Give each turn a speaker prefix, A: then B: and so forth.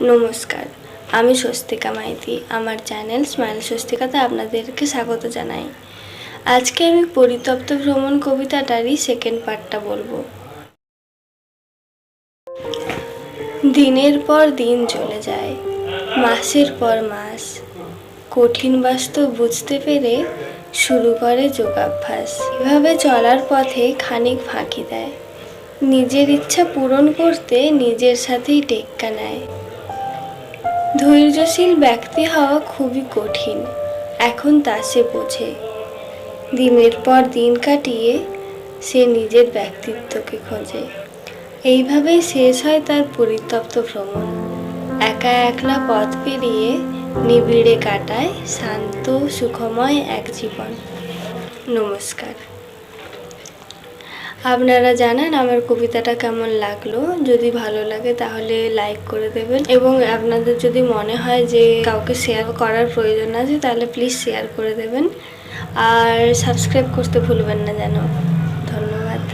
A: নমস্কার। আমি স্বস্তিকা মাইতি, আমার চ্যানেল স্মাইল স্বস্তিকাতে আপনাদেরকে স্বাগত জানাই। আজকে আমি পরিতপ্ত ভ্রমণ কবিতাটারই সেকেন্ড পার্টটা বলব। দিনের পর দিন চলে যায়, মাসের পর মাস। কঠিন বাস্তব বুঝতে পেরে শুরু করে যোগাভ্যাস। এভাবে চলার পথে খানিক ফাঁকি দেয়। নিজের ইচ্ছা পূরণ করতে নিজের সাথেই টেক্কা নেয়। ধৈর্যশীল ব্যক্তি হওয়া খুবই কঠিন, এখন তা সে বোঝে। দিনের পর দিন কাটিয়ে সে নিজের ব্যক্তিত্বকে খোঁজে। এইভাবেই শেষ হয় তার পরিতপ্ত ভ্রমণ। একা একলা পথ পেরিয়ে নিবিড়ে কাটায় শান্ত, সুখময় এক জীবন। নমস্কার। আপনারা জানান আমার কবিতাটা কেমন লাগল। যদি ভালো লাগে তাহলে লাইক করে দেবেন এবং আপনাদের যদি মনে হয় যে কাউকে শেয়ার করার প্রয়োজন আছে তাহলে প্লিজ শেয়ার করে দেবেন। আর সাবস্ক্রাইব করতে ভুলবেন না যেন।